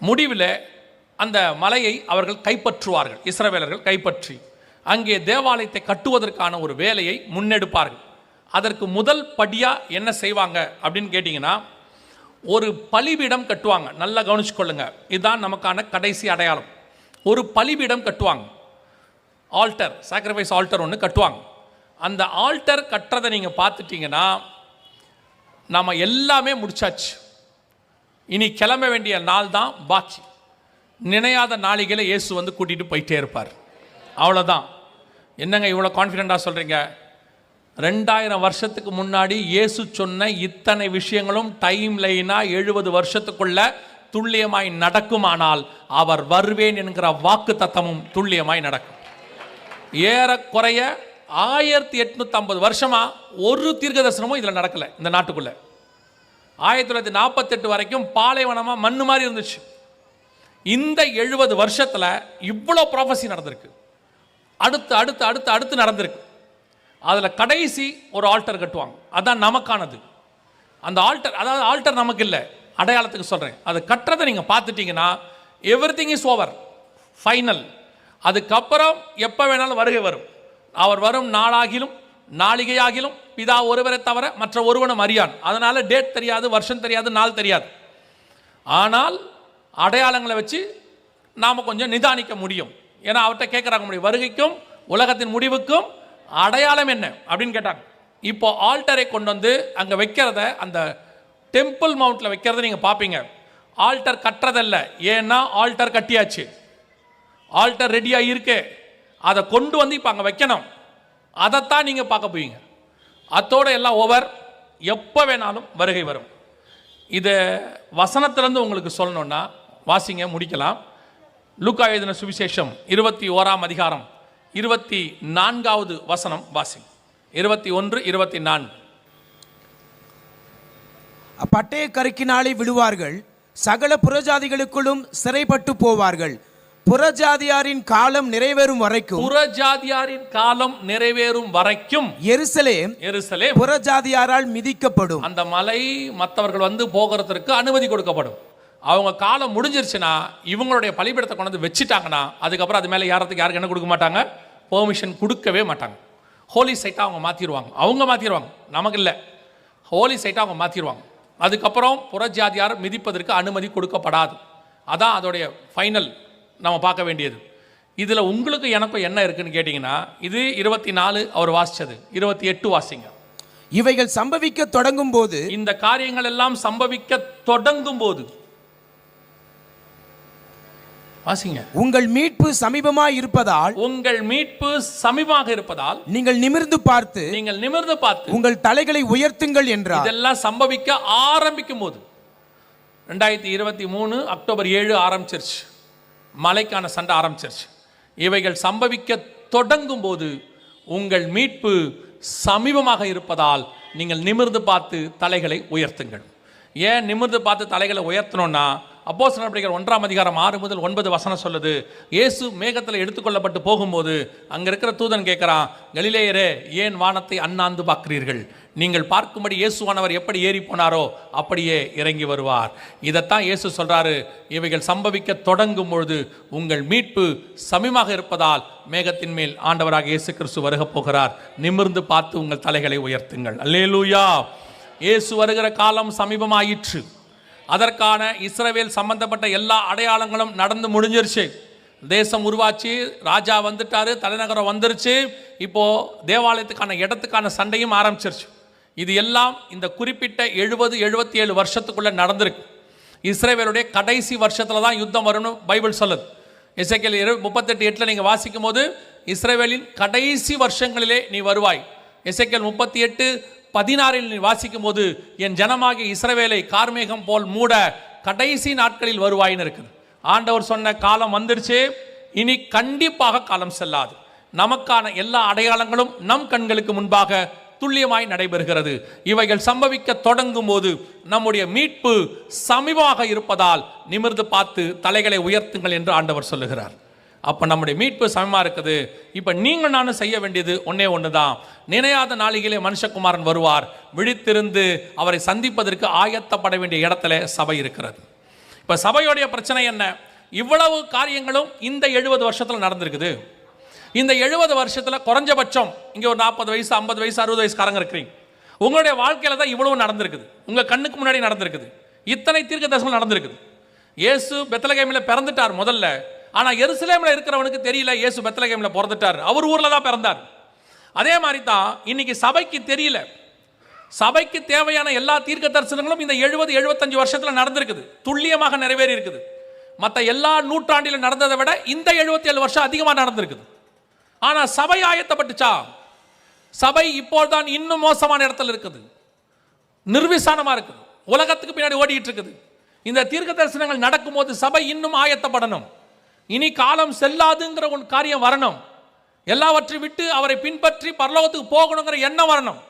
முடிவில் அந்த மலையை அவர்கள் கைப்பற்றுவார்கள். இஸ்ரவேலர்கள் கைப்பற்றி அங்கே தேவாலயத்தை கட்டுவதற்கான ஒரு வேலையை முன்னெடுப்பார்கள். அதற்கு முதல் படியாக என்ன செய்வாங்க அப்படின்னு கேட்டிங்கன்னா ஒரு பலிபீடம் கட்டுவாங்க. நல்லா கவனிச்சுக்கொள்ளுங்க. இதுதான் நமக்கான கடைசி அடையாளம். ஒரு பலிபீடம் கட்டுவாங்க. ஆல்டர் சாக்ரிஃபைஸ் ஆல்டர் ஒன்று கட்டுவாங்க. அந்த ஆல்டர் கட்டுறதை நீங்கள் பார்த்துட்டிங்கன்னா நம்ம எல்லாமே முடிச்சாச்சு. இனி கிளம்ப வேண்டிய நாள் தான் பாக்கி. நினையாத நாளிகளை இயேசு வந்து கூட்டிகிட்டு போயிட்டே இருப்பார். அவ்வளோதான் என்னங்க இவ்வளோ கான்ஃபிடெண்ட்டாக சொல்கிறீங்க ரெண்டாயிரம் வருஷத்துக்கு முன்னாடி இயேசு சொன்ன இத்தனை விஷயங்களும் டைம் லைனாக எழுபது வருஷத்துக்குள்ள துல்லியமாய் நடக்குமானால் அவர் வருவேன் என்கிற வாக்கு தத்தமும் துல்லியமாய் நடக்கும். ஏறக்குறைய ஆயிரத்தி எட்நூத்தி ஐம்பது வருஷமா ஒரு தீர்க்க தரிசனமும் இதில் நடக்கலை இந்த நாட்டுக்குள்ளே. ஆயிரத்தி தொள்ளாயிரத்தி நாற்பத்தெட்டு வரைக்கும் பாலைவனமாக மண்ணு மாதிரி இருந்துச்சு. இந்த எழுபது வருஷத்தில் இவ்வளோ ப்ராஃபஸி நடந்திருக்கு. அடுத்து அடுத்து அடுத்து அடுத்து நடந்திருக்கு. அதில் கடைசி ஒரு ஆல்டர் கட்டுவாங்க. அதான் நமக்கானது. அந்த ஆல்டர் அதாவது ஆல்டர் நமக்கு இல்லை. அடையாளத்துக்கு சொல்கிறேன் அது கட்டுறதை நீங்கள் பார்த்துட்டீங்கன்னா everything is over final அதுக்கப்புறம் எப்போ வேணாலும் வருகை வரும். அவர் வரும் நாளாகிலும் நாளிகையாகிலும் பிதா ஒருவரை தவிர மற்ற ஒருவனும் அறியான். அதனால டேட் தெரியாது வருஷம் தெரியாது நாள் தெரியாது. ஆனால் அடையாளங்களை வச்சு நாம் கொஞ்சம் நிதானிக்க முடியும். ஏன்னா அவர்கிட்ட கேட்குறாங்க முடியும் வருகைக்கும் உலகத்தின் முடிவுக்கும் அடையாளம் என்ன? அப்படின்னு கேட்டாங்க. இப்போ ஆல்டரை கொண்டு வந்து அங்கே வைக்கிறத அந்த டெம்பிள் மவுண்ட்டில் வைக்கிறத நீங்கள் பார்ப்பீங்க ஆல்டர் கட்டுறதல்ல. ஏன்னா ஆல்டர் கட்டியாச்சு. ஆல்டர் ரெடியாக இருக்கு. அதை கொண்டு வந்து இப்போ அங்கே வைக்கணும். அதைத்தான் நீங்கள் பார்க்க போவீங்க. அத்தோடு எல்லாம் ஓவர் எப்போ வேணாலும் வருகை வரும். இதை வசனத்திலேருந்து உங்களுக்கு சொல்லணும்னா வாசிங்க முடிக்கலாம். லூக்கா எழுதின சுவிசேஷம் இருபத்தி ஓராம் அதிகாரம் இருபத்தி நான்காவது வசனம் வாசிங்க. இருபத்தி ஒன்று இருபத்தி நான்கு. பட்டய கருக்கினாலே விடுவார்கள் சகல புறஜாதிகளுக்குள்ளும் சிறைப்பட்டு போவார்கள். புறஜாதியாரின் காலம் நிறைவேறும் வரைக்கும் புறஜாதியாரின் காலம் நிறைவேறும் வரைக்கும் எருசலேம் எருசலேம் புறஜாதியாரால் மிதிக்கப்படும். அந்த மலை மற்றவர்கள் வந்து போகிறதுக்கு அனுமதி கொடுக்கப்படும். அவங்க காலம் முடிஞ்சிருச்சுன்னா இவங்களுடைய பலிபீடத்தை கொண்டு வந்து வச்சுட்டாங்கன்னா அதுக்கப்புறம் அது மேலே யாரத்துக்கு யாருக்கு என்ன கொடுக்க மாட்டாங்க? பெர்மிஷன் கொடுக்கவே மாட்டாங்க. ஹோலி சைட்டாக அவங்க மாற்றிடுவாங்க அவங்க மாற்றிடுவாங்க நமக்கு இல்லை. ஹோலி சைட்டாக அவங்க மாற்றிடுவாங்க அதுக்கப்புறம் புறஜாதியார் மிதிப்பதற்கு அனுமதி கொடுக்கப்படாது. அதான் அதோடைய ஃபைனல் நம்ம பார்க்க வேண்டியது. இதில் உங்களுக்கு எனக்கும் என்ன இருக்குன்னு கேட்டிங்கன்னா இது இருபத்தி நாலு அவர் வாசிச்சது. இருபத்தி எட்டு வாசிங்க. இவைகள் சம்பவிக்க தொடங்கும் போது இந்த காரியங்கள் எல்லாம் சம்பவிக்க தொடங்கும் போது வாசிங்க. உங்கள் மீட்பு சமீபமாய் இருப்பதால் உங்கள் மீட்பு சமீபமாக இருப்பதால் நீங்கள் நிமிர்ந்து பார்த்து நீங்கள் நிமிர்ந்து பார்த்து உங்கள் தலைகளை உயர்த்துங்கள் என்றார் இதெல்லாம் சம்பவிக்க ஆரம்பிக்கும் போது ரெண்டாயிரத்தி இருபத்தி மூணு அக்டோபர் ஏழு ஆரம்பிச்சிருச்சு. மலைக்கான சண்டை ஆரம்பிச்சிருச்சு. இவைகள் சம்பவிக்க தொடங்கும் போது உங்கள் மீட்பு சமீபமாக இருப்பதால் நீங்கள் நிமிர்ந்து பார்த்து தலைகளை உயர்த்துங்கள். ஏன் நிமிர்ந்து பார்த்து தலைகளை உயர்த்தணும்னா அப்போஸ் நடவடிக்கை ஒன்றாம் அதிகாரம் ஆறு முதல் ஒன்பது வசனம் சொல்லுது. இயேசு மேகத்தில் எடுத்துக்கொள்ளப்பட்டு போகும்போது அங்கே இருக்கிற தூதன் கேட்குறான் கலிலேயரே ஏன் வானத்தை அண்ணாந்து பார்க்கிறீர்கள்? நீங்கள் பார்க்கும்படி இயேசுவானவர் எப்படி ஏறி போனாரோ அப்படியே இறங்கி வருவார். இதைத்தான் இயேசு சொல்கிறாரு இவைகள் சம்பவிக்க தொடங்கும் பொழுது உங்கள் மீட்பு சமீமாக இருப்பதால் மேகத்தின் மேல் ஆண்டவராக இயேசு கிறிஸ்து வருகப் போகிறார். நிமிர்ந்து பார்த்து உங்கள் தலைகளை உயர்த்துங்கள். அல்லேலூயா. இயேசு வருகிற காலம் சமீபமாயிற்று. அதற்கான இஸ்ரவேல் சம்பந்தப்பட்ட எல்லா அடையாளங்களும் நடந்து முடிஞ்சிருச்சு. தேசம் உருவாச்சு ராஜா வந்துட்டாரு தலைநகரம் வந்துருச்சு. இப்போ தேவாலயத்துக்கான இடத்துக்கான சண்டையும் ஆரம்பிச்சிருச்சு. இது எல்லாம் இந்த குறிப்பிட்ட எழுபது எழுபத்தி ஏழு வருஷத்துக்குள்ள நடந்திருக்கு. இஸ்ரேவேலுடைய கடைசி வருஷத்துல தான் யுத்தம் வரும்னு பைபிள் சொல்லுது. இசைக்கல் இரு முப்பத்தெட்டு எட்டில் நீங்கள் வாசிக்கும் போது இஸ்ரேவேலின் கடைசி வருஷங்களிலே நீ வருவாய். இசைக்கல் முப்பத்தி எட்டு பதினாறில் வாசிக்கும் போது என் ஜனமாகிய இஸ்ரவேலை கார்மேகம் போல் மூட கடைசி நாட்களில் வருவாயின்னு இருக்குது. ஆண்டவர் சொன்ன காலம் வந்துடுச்சு இனி கண்டிப்பாக காலம் செல்லாது. நமக்கான எல்லா அடையாளங்களும் நம் கண்களுக்கு முன்பாக துல்லியமாய் நடைபெறுகிறது. இவைகள் சம்பவிக்க தொடங்கும் போது நம்முடைய மீட்பு சமீபமாக இருப்பதால் நிமிர்ந்து பார்த்து தலைகளை உயர்த்துங்கள் என்று ஆண்டவர் சொல்லுகிறார். அப்போ நம்முடைய மீட்பு சமமாக இருக்குது. இப்போ நீங்கள் நானும் செய்ய வேண்டியது ஒன்றே ஒன்று தான் நினையாத நாளிகளே மனுஷகுமாரன் வருவார். விழித்திருந்து அவரை சந்திப்பதற்கு ஆயத்தப்பட வேண்டிய இடத்துல சபை இருக்கிறது. இப்போ சபையோடைய பிரச்சனை என்ன? இவ்வளவு காரியங்களும் இந்த எழுபது வருஷத்தில் நடந்திருக்குது. இந்த எழுபது வருஷத்தில் குறைஞ்சபட்சம் இங்கே ஒரு நாற்பது வயசு ஐம்பது வயசு அறுபது வயசுக்காரங்க இருக்கிறீங்க. உங்களுடைய வாழ்க்கையில் தான் இவ்வளவு நடந்திருக்குது. உங்கள் கண்ணுக்கு முன்னாடி நடந்திருக்குது. இத்தனை தீர்க்க தரிசனம் நடந்திருக்குது. இயேசு பெத்தலகேமில் பிறந்துட்டார் முதல்ல. ஆனால் எருசலேமில் இருக்கிறவனுக்கு தெரியல இயேசு பெத்தலகேமில் பிறந்துட்டார். அவர் ஊரில் தான் பிறந்தார். அதே மாதிரி தான் இன்னைக்கு சபைக்கு தெரியல. சபைக்கு தேவையான எல்லா தீர்க்க தரிசனங்களும் இந்த எழுபது எழுபத்தஞ்சு வருஷத்தில் நடந்திருக்குது. துல்லியமாக நிறைவேறி இருக்குது மற்ற எல்லா நூற்றாண்டிலும் நடந்ததை விட இந்த எழுபத்தி ஏழு வருஷம் அதிகமாக நடந்திருக்குது. ஆனால் சபை ஆயத்தப்பட்டுச்சா? சபை இப்போதான் இன்னும் மோசமான இடத்துல இருக்குது. நிர்விசானமாக இருக்குது. உலகத்துக்கு பின்னாடி ஓடிக்கிட்டு இருக்குது. இந்த தீர்க்க தரிசனங்கள் நடக்கும்போது சபை இன்னும் ஆயத்தப்படணும். இனி காலம் செல்லாதுங்கிற உன் காரியம் வரணும். எல்லாவற்றையும் விட்டு அவரை பின்பற்றி பரலோகத்துக்கு போகணுங்கிற எண்ணம் வரணும்.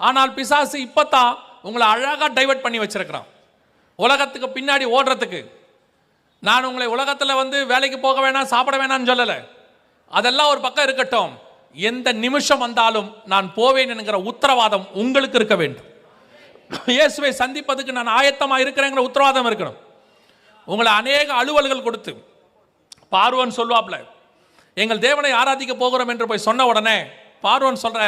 ஆனால் பிசாசு இப்போத்தான் உங்களை அழகாக டைவர்ட் பண்ணி வச்சிருக்கிறான். உலகத்துக்கு பின்னாடி ஓடுறதுக்கு. நான் உங்களை உலகத்தில் வந்து வேலைக்கு போக வேணாம் சாப்பிட வேணாம்னு சொல்லலை. அதெல்லாம் ஒரு பக்கம் இருக்கட்டும். எந்த நிமிஷம் வந்தாலும் நான் போவேன் என்கிற உத்தரவாதம் உங்களுக்கு இருக்க வேண்டும். இயேசுவை சந்திப்பதுக்கு நான் ஆயத்தமாக இருக்கிறேங்கிற உத்தரவாதம் இருக்கணும். உங்களை அநேக அலுவல்கள் கொடுத்து பார்வன் சொல்லுவாப்ல எங்கள் தேவனை ஆராதிக்க போகிறோம் என்று போய் சொன்ன உடனே பார்வன் சொல்ற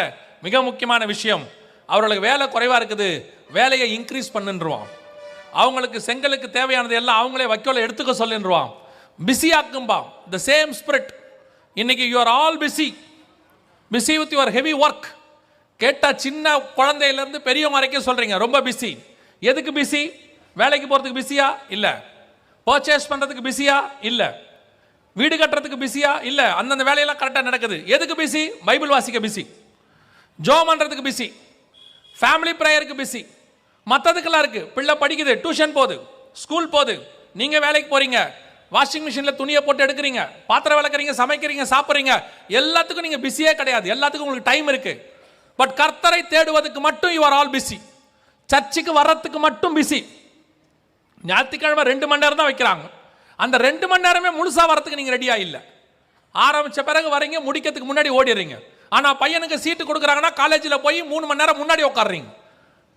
மிக முக்கியமான விஷயம் அவர்களுக்கு வேலை குறைவாக இருக்குது வேலையை இன்க்ரீஸ் பண்ணுன்றுவான். அவங்களுக்கு செங்கலுக்கு தேவையானது எல்லாம் அவங்களே வைக்கோல எடுத்துக்க சொல்லின்றுவான். பிஸியாக்கும்பா த சேம் ஸ்பிரிட் இன்னைக்கு you are all busy busy with your heavy work கேட்டால் சின்ன குழந்தையிலேருந்து பெரியவங்க வரைக்கும் சொல்கிறீங்க ரொம்ப பிஸி எதுக்கு பிஸி வேலைக்கு போகிறதுக்கு பிஸியா இல்லை. பர்ச்சேஸ் பண்ணுறதுக்கு பிஸியா இல்லை. வீடு கட்டுறதுக்கு பிஸியா இல்லை. அந்தந்த வேலையெல்லாம் கரெக்டாக நடக்குது. எதுக்கு பிஸி பைபிள் வாசிக்க பிஸி ஜோ பண்ணுறதுக்கு பிஸி ஃபேமிலி ப்ரேயருக்கு பிஸி மற்றதுக்கெல்லாம் இருக்குது பிள்ளை படிக்குது டியூஷன் போகுது ஸ்கூல் போகுது. நீங்கள் வேலைக்கு போகிறீங்க வாஷிங் மிஷினில் துணியை போட்டு எடுக்கிறீங்க. பாத்திரம் விளக்குறீங்க சமைக்கிறீங்க சாப்பிட்றீங்க. எல்லாத்துக்கும் நீங்கள் பிஸியே கிடையாது. எல்லாத்துக்கும் உங்களுக்கு டைம் இருக்குது பட் கர்த்தரை தேடுவதுக்கு மட்டும் யூ ஆர் ஆல் பிஸி சர்ச்சுக்கு வர்றதுக்கு மட்டும் பிஸி ஞாயிற்றுக்கிழமை ரெண்டு மணி நேரம் தான் வைக்கிறாங்க. அந்த ரெண்டு மணி நேரமே முழுசாக வரத்துக்கு நீங்கள் ரெடியாக இல்லை. ஆரம்பித்த பிறகு வரீங்க முடிக்கிறதுக்கு முன்னாடி ஓடிடுறீங்க. ஆனால் பையனுக்கு சீட்டு கொடுக்குறாங்கன்னா காலேஜில் போய் மூணு மணி நேரம் முன்னாடி உட்காடுறீங்க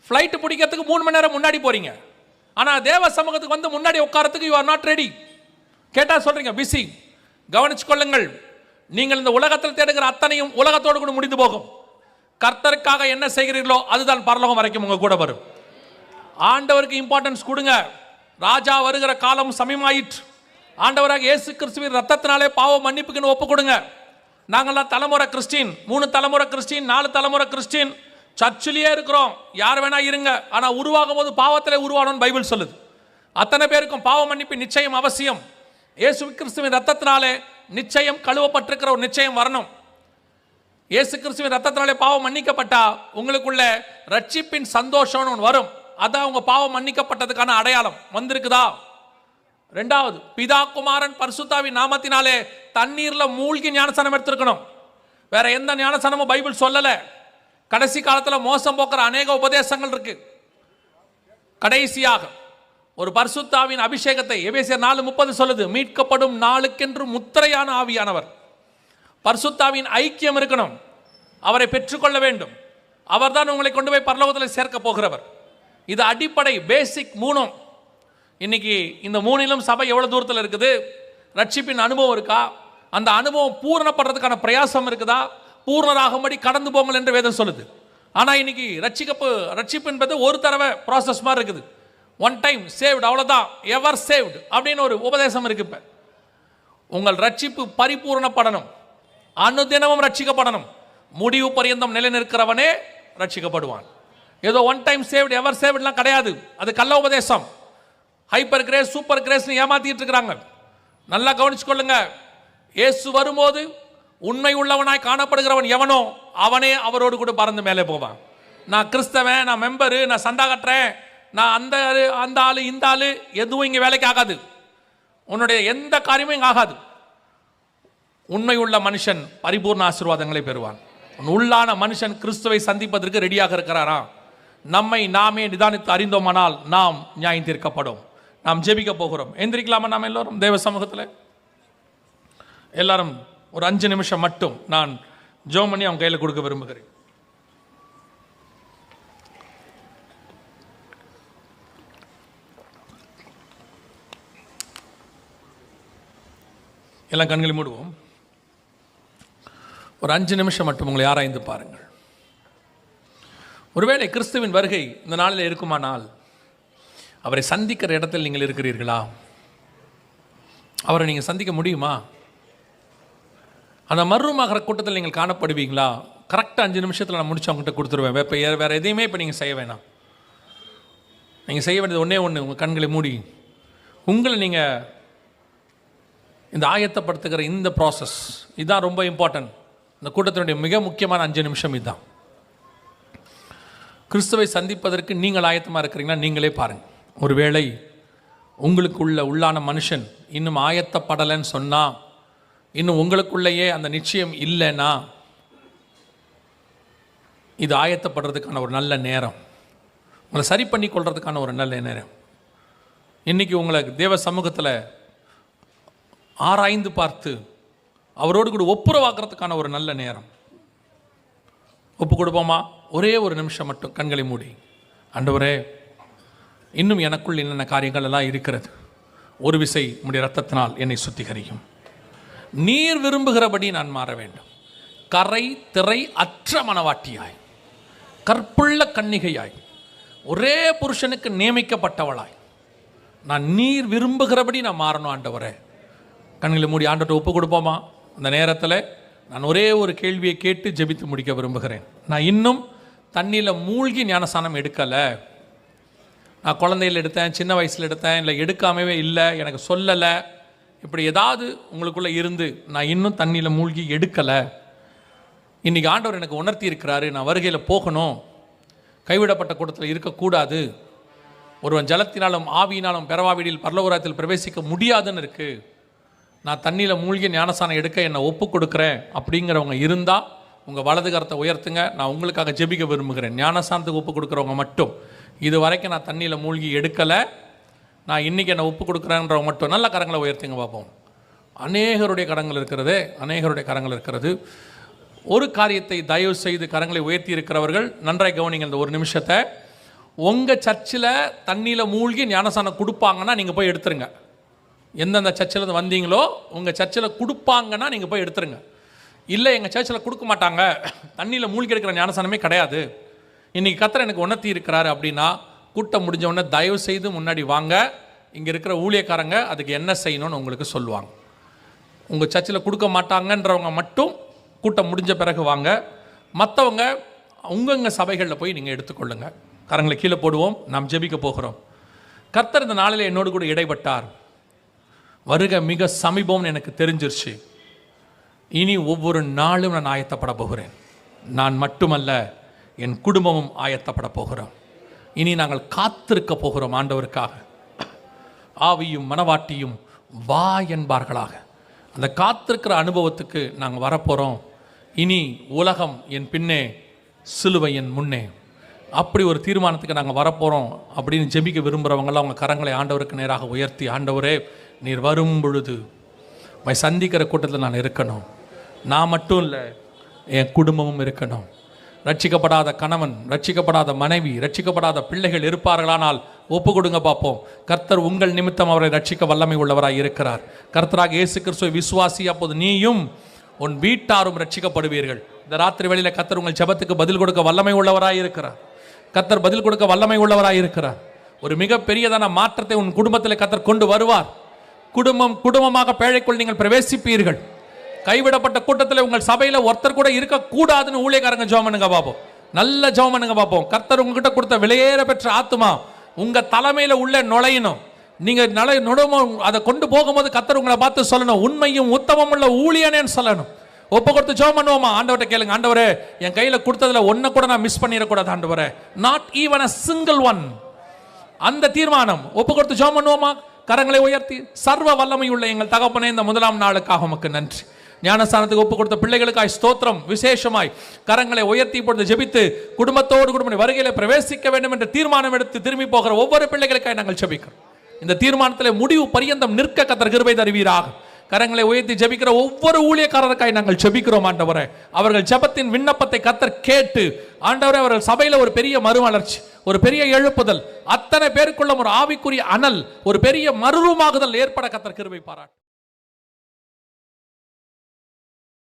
ஃப்ளைட்டு பிடிக்கிறதுக்கு மூணு மணி நேரம் முன்னாடி போகிறீங்க ஆனால் தேவ சமூகத்துக்கு வந்து முன்னாடி உட்காரத்துக்கு யூ ஆர் நாட் ரெடி கேட்டால் சொல்கிறீங்க பிஸி கவனிச்சு கொள்ளுங்கள். நீங்கள் இந்த உலகத்தில் தேடுகிற அத்தனையும் உலகத்தோடு கூட முடிந்து போகும். கர்த்தருக்காக என்ன செய்கிறீர்களோ அதுதான் பரலோகம் வரைக்கும் உங்கள் கூட வரும். ஆண்டவருக்கு இம்பார்ட்டன்ஸ் கொடுங்க. ராஜா வருகிற காலம் சமயமாயிற்று ஆண்டவராக இயேசு கிறிஸ்துவின் ரத்தத்தினாலே பாவ மன்னிப்புக்குன்னு ஒப்பு கொடுங்க நாங்கள்லாம் தலைமுறை கிறிஸ்டின் மூணு தலைமுறை கிறிஸ்டின் நாலு தலைமுறை கிறிஸ்டின். சர்ச்சிலேயே இருக்கிறோம். யார் வேணா இருங்க. ஆனால் உருவாகும் போது பாவத்திலே உருவானோன்னு பைபிள் சொல்லுது. அத்தனை பேருக்கும் பாவ மன்னிப்பு நிச்சயம் அவசியம். இயேசு கிறிஸ்துவின் ரத்தத்தினாலே நிச்சயம் கழுவப்பட்டிருக்கிற ஒரு நிச்சயம் வரணும். இயேசு கிறிஸ்துவின் ரத்தத்தினாலே பாவம் மன்னிக்கப்பட்டா உங்களுக்குள்ள ரட்சிப்பின் சந்தோஷம்னு ஒன்று வரும். அதான் உங்க பாவம் மன்னிக்கப்பட்டதுக்கான அடையாளம். வந்திருக்குதா? ரெண்டாவது பிதா குமாரன் பரிசுத்தாவி நாமத்தினாலே தண்ணீரில் மூழ்கி ஞானசனம் எடுத்திருக்கணும். வேற எந்த ஞானசனமும் பைபிள் சொல்லலை. கடைசி காலத்தில் மோசம் போக்குற அநேக உபதேசங்கள் இருக்கு. கடைசியாக ஒரு பரிசுத்தாவின் அபிஷேகத்தை எபேசியர் நாலு முப்பது சொல்லுது மீட்கப்படும் நாளுக்கென்று முத்திரையான ஆவியானவர். பரிசுத்தாவின் ஐக்கியம் இருக்கணும். அவரை பெற்றுக்கொள்ள வேண்டும். அவர்தான் உங்களை கொண்டு போய் பரலோகத்தில் சேர்க்க போகிறவர். இது அடிப்படை பேசிக் மூணும். இன்னைக்கு இந்த மூணிலும் சபை எவ்வளோ தூரத்தில் இருக்குது? ரட்சிப்பின் அனுபவம் இருக்கா? அந்த அனுபவம் பூரணப்படுறதுக்கான பிரயாசம் இருக்குதா? பூர்ணராகும்படி கடந்து போங்கள் என்று வேதம் சொல்லுது. ஆனால் இன்னைக்கு ரட்சிக்கப்பு ரட்சிப்பு என்பது ஒரு தடவை ப்ராசஸ் மாதிரி இருக்குது. ஒன் டைம் சேவ்டு அவ்வளோதான் எவர் சேவ்டு அப்படின்னு ஒரு உபதேசம் இருக்கு இப்போ. உங்கள் ரட்சிப்பு பரிபூரணப்படணும். அனுதினமும் ரட்சிக்கப்படணும். முடிவு பரியந்தம் நிலைநிற்கிறவனே ரட்சிக்கப்படுவான். ஏதோ ஒன் டைம் சேவ்டு எவர் சேவ்டுலாம் கிடையாது. அது கள்ள உபதேசம். ஹைப்பர் கிரேஸ் சூப்பர் கிரேஸ்னு ஏமாத்திட்டு இருக்கிறாங்க. நல்லா கவனிச்சுக்கொள்ளுங்க. இயேசு வரும்போது உண்மை உள்ளவனாய் காணப்படுகிறவன் எவனோ அவனே அவரோடு கூட பறந்து மேலே போவான். நான் கிறிஸ்தவன் நான் மெம்பரு நான் சந்தா கட்டுறேன் நான் அந்த அந்த ஆள் இந்த ஆள் எதுவும் இங்கே வேலைக்கு ஆகாது. உன்னுடைய எந்த காரியமும் இங்கே ஆகாது. உண்மை உள்ள மனுஷன் பரிபூர்ண ஆசீர்வாதங்களை பெறுவான். உன் உள்ளான மனுஷன் கிறிஸ்துவை சந்திப்பதற்கு ரெடியாக இருக்கிறாரா நம்மை நாமே நிதானித்து அறிந்தோமானால் நாம் நியாயம் தீர்க்கப்படும். நாம் ஜெபிக்க போகிறோம். எந்திரிக்கலாமா நாம் எல்லோரும்? தேவ சமூகத்தில். எல்லாரும் ஒரு அஞ்சு நிமிஷம் மட்டும் நான் ஜோம் பண்ணி அவன் கையில் கொடுக்க விரும்புகிறேன். எல்லாம் கண்களை மூடுவோம். ஒரு அஞ்சு நிமிஷம் மட்டும் உங்களை ஆராய்ந்து பாருங்கள். ஒருவேளை கிறிஸ்துவின் வருகை இந்த நாளில் இருக்குமானால் அவரை சந்திக்கிற இடத்தில் நீங்கள் இருக்கிறீர்களா? அவரை நீங்கள் சந்திக்க முடியுமா? அந்த மர்ரூமாகிற கூட்டத்தில் நீங்கள் காணப்படுவீங்களா? கரெக்டாக அஞ்சு நிமிஷத்தில் நான் முடிச்சு அவங்ககிட்ட கொடுத்துருவேன். இப்போ வேறு எதையுமே இப்போ நீங்கள் செய்ய வேணாம். நீங்கள் செய்ய வேண்டியது ஒன்றே ஒன்று உங்கள் கண்களை மூடி. உங்களை நீங்கள் இந்த ஆயத்தப்படுத்துகிற இந்த ப்ராசஸ் இதுதான் ரொம்ப இம்பார்ட்டன்ட் இந்த கூட்டத்தினுடைய மிக முக்கியமான அஞ்சு நிமிஷம் இதுதான். கிறிஸ்துவை சந்திப்பதற்கு நீங்கள் ஆயத்தமாக இருக்கிறீங்களா? நீங்களே பாருங்கள் ஒருவேளை உங்களுக்குள்ள உள்ளான மனுஷன் இன்னும் ஆயத்தப்படலைன்னு சொன்னால் இன்னும் உங்களுக்குள்ளேயே அந்த நிச்சயம் இல்லைன்னா இது ஆயத்தப்படுறதுக்கான ஒரு நல்ல நேரம். உங்களை சரி பண்ணி கொள்றதுக்கான ஒரு நல்ல நேரம். இன்றைக்கி உங்களை தேவ சமூகத்தில் ஆராய்ந்து பார்த்து அவரோடு கூட ஒப்புரவாக்குறதுக்கான ஒரு நல்ல நேரம். ஒப்பு கொடுப்போமா ஒரே ஒரு நிமிஷம் மட்டும் கண்களை மூடி. அண்டவரே இன்னும் எனக்குள் என்னென்ன காரியங்கள் எல்லாம் இருக்கிறது? ஒரு விசை உடைய ரத்தத்தினால் என்னை சுத்திகரிக்கும் நீர் விரும்புகிறபடி நான் மாற வேண்டும். கரை திரை அற்ற மனவாட்டியாய். கற்புள்ள கன்னிகையாய். ஒரே புருஷனுக்கு நியமிக்கப்பட்டவளாய். நான் நீர் விரும்புகிறபடி நான் மாறணும் ஆண்டவரே. கண்களை மூடி ஆண்டவர்கிட்ட ஒப்பு கொடுப்போமா? அந்த நேரத்தில் நான் ஒரே ஒரு கேள்வியை கேட்டு ஜெபித்து முடிக்க விரும்புகிறேன். நான் இன்னும் தண்ணியில் மூழ்கி ஞானசானம் எடுக்கலை. நான் குழந்தையில் எடுத்தேன் சின்ன வயசில் எடுத்தேன் இல்லை எடுக்காமவே இல்லை எனக்கு சொல்லலை. இப்படி ஏதாவது உங்களுக்குள்ளே இருந்து நான் இன்னும் தண்ணியில் மூழ்கி எடுக்கலை. இன்றைக்கி ஆண்டவர் எனக்கு உணர்த்தி இருக்கிறாரு நான் வருகையில் போகணும். கைவிடப்பட்ட கூட்டத்தில் இருக்கக்கூடாது. ஒருவன் ஜலத்தினாலும் ஆவியினாலும் பெறவாவிடில் பரலோகராத்தில் பிரவேசிக்க முடியாதுன்னு இருக்குது நான் தண்ணியில் மூழ்கி ஞானசானம் எடுக்க என்னை ஒப்பு கொடுக்குறேன் அப்படிங்கிறவங்க இருந்தால் உங்கள் வலது கரத்தை உயர்த்துங்க. நான் உங்களுக்காக ஜெபிக்க விரும்புகிறேன். ஞானசானத்துக்கு ஒப்பு கொடுக்குறவங்க மட்டும். இது வரைக்கும் நான் தண்ணியில் மூழ்கி எடுக்கலை. நான் இன்றைக்கி என்னை ஒப்பு கொடுக்குறேன்றவங்க மட்டும் நல்ல கரங்களை உயர்த்திங்க பார்ப்போம் அநேகருடைய கரங்கள் இருக்கிறது அநேகருடைய கரங்கள் இருக்கிறது. ஒரு காரியத்தை தயவு செய்து கரங்களை உயர்த்தி இருக்கிறவர்கள் நன்றாக கவனிங்க இந்த ஒரு நிமிஷத்தை. உங்கள் சர்ச்சில் தண்ணியில் மூழ்கி ஞானசானம் கொடுப்பாங்கன்னா நீங்கள் போய் எடுத்துருங்க. எந்தெந்த சர்ச்சில் வந்தீங்களோ உங்கள் சர்ச்சில் கொடுப்பாங்கன்னா நீங்கள் போய் எடுத்துருங்க. இல்லை எங்கள் சர்ச்சில் கொடுக்க மாட்டாங்க. தண்ணியில் மூழ்கி எடுக்கிற ஞானசானமே கிடையாது. இன்றைக்கி கத்தர் எனக்கு உணர்த்தி இருக்கிறாரு அப்படின்னா கூட்டம் முடிஞ்ச உடனே தயவு செய்து முன்னாடி வாங்க. இங்கே இருக்கிற ஊழியக்காரங்க அதுக்கு என்ன செய்யணும்னு உங்களுக்கு சொல்லுவாங்க. உங்கள் சர்ச்சில் கொடுக்க மாட்டாங்கன்றவங்க மட்டும் கூட்டம் முடிஞ்ச பிறகு வாங்க. மற்றவங்க உங்கங்க சபைகளில் போய் நீங்கள் எடுத்துக்கொள்ளுங்க. கரங்களை கீழே போடுவோம் நாம் ஜெபிக்க போகிறோம். கர்த்தர் இந்த நாளில் என்னோடு கூட இடைப்பட்டார். வருக மிக சமீபம்னு எனக்கு தெரிஞ்சிருச்சு. இனி ஒவ்வொரு நாளும் நான் ஆயத்தப்பட போகிறேன். நான் மட்டுமல்ல என் குடும்பமும் ஆயத்தப்பட போகிறோம். இனி நாங்கள் காத்திருக்க போகிறோம் ஆண்டவருக்காக. ஆவியும் மனவாட்டியும் வா என்பார்களாக. அந்த காத்திருக்கிற அனுபவத்துக்கு நாங்கள் வரப்போகிறோம் இனி உலகம் என் பின்னே சிலுவை என் முன்னே. அப்படி ஒரு தீர்மானத்துக்கு நாங்கள் வரப்போகிறோம் அப்படின்னு ஜெபிக்க விரும்புகிறவங்களாம் அவங்க கரங்களை ஆண்டவருக்கு நேராக உயர்த்தி ஆண்டவரே நீர் வரும் பொழுது உம்மை சந்திக்கிற கூட்டத்தில் நான் இருக்கணும். நான் மட்டும் இல்லை என் குடும்பமும் இருக்கணும். ரட்சிக்கப்படாத கணவன் ரட்சிக்கப்படாத மனைவி ரட்சிக்கப்படாத பிள்ளைகள் இருப்பார்களானால் ஒப்பு கொடுங்க பார்ப்போம். கர்த்தர் உங்கள் நிமித்தம் அவரை ரட்சிக்க வல்லமை உள்ளவராய் இருக்கிறார். கர்த்தராக இயேசு கிறிஸ்துவை விசுவாசி அப்போது நீயும் உன் வீட்டாரும் ரட்சிக்கப்படுவீர்கள். இந்த ராத்திரி வேளையில கர்த்தர் உங்கள் ஜெபத்துக்கு பதில் கொடுக்க வல்லமை உள்ளவராய் இருக்கிறார். கர்த்தர் பதில் கொடுக்க வல்லமை உள்ளவராய் இருக்கிறார். ஒரு மிகப்பெரியதான மாற்றத்தை உன் குடும்பத்தில் கத்தர் கொண்டு வருவார். குடும்பம் குடும்பமாக பேழைக்குள் நீங்கள் பிரவேசிப்பீர்கள். கைவிடப்பட்ட கூட்டத்தில் உங்கள் சபையில் ஒருத்தர் கூட இருக்கக்கூடாதுன்னு ஊழியக்காரங்க ஜோமனுங்க பண்ணுங்க நல்ல ஜோமனுங்க பண்ணுங்க பாப்போம். கர்த்தர் உங்ககிட்ட கொடுத்த விலையேற பெற்ற ஆத்துமா உங்கள் தலைமையில் உள்ள நுழையணும். நீங்கள் நலை நுடமும் அதை கொண்டு போகும்போது கத்தர் உங்களை பார்த்து சொல்லணும். உண்மையும் உத்தமம் உள்ள ஊழியனேன்னு சொல்லணும். ஒப்பு கொடுத்து ஜோம் பண்ணுவோமா? ஆண்டவர்கிட்ட கேளுங்க. ஆண்டவரே என் கையில் கொடுத்ததுல ஒன்றை கூட நான் மிஸ் பண்ணிடக்கூடாது ஆண்டவரே. Not even a single one அந்த தீர்மானம் ஒப்பு கொடுத்து ஜோம் பண்ணுவோமா? கரங்களை உயர்த்தி சர்வ வல்லமை உள்ள எங்கள் தகப்பனே இந்த முதலாம் நாளுக்காக உமக்கு நன்றி. ஞானஸ்தானத்துக்கு ஒப்பு கொடுத்த பிள்ளைகளுக்காய் ஸ்தோத்திரம் விசேஷமாய் கரங்களை உயர்த்தி இப்பொழுது ஜெபித்து குடும்பத்தோடு குடும்ப வருகையில பிரவேசிக்க வேண்டும் என்ற தீர்மானம் எடுத்து திரும்பி போகிற ஒவ்வொரு பிள்ளைகளுக்காய் நாங்கள் ஜெபிக்கிறோம். இந்த தீர்மானத்தில் முடிவு பரியந்தம் நிற்க கத்தர் கிருபை தருவீராக. கரங்களை உயர்த்தி ஜெபிக்கிற ஒவ்வொரு ஊழியக்காரருக்காய் நாங்கள் ஜெபிக்கிறோம் ஆண்டவரை. அவர்கள் ஜெபத்தின் விண்ணப்பத்தை கத்தர் கேட்டு ஆண்டவரை அவர்கள் சபையில ஒரு பெரிய மறுமலர்ச்சி ஒரு பெரிய எழுப்புதல் அத்தனை பேருக்குள்ள ஒரு ஆவிக்குரிய அனல் ஒரு பெரிய மறுரூமாகுதல் ஏற்பட கத்தர் கிருபை பாராட்டு.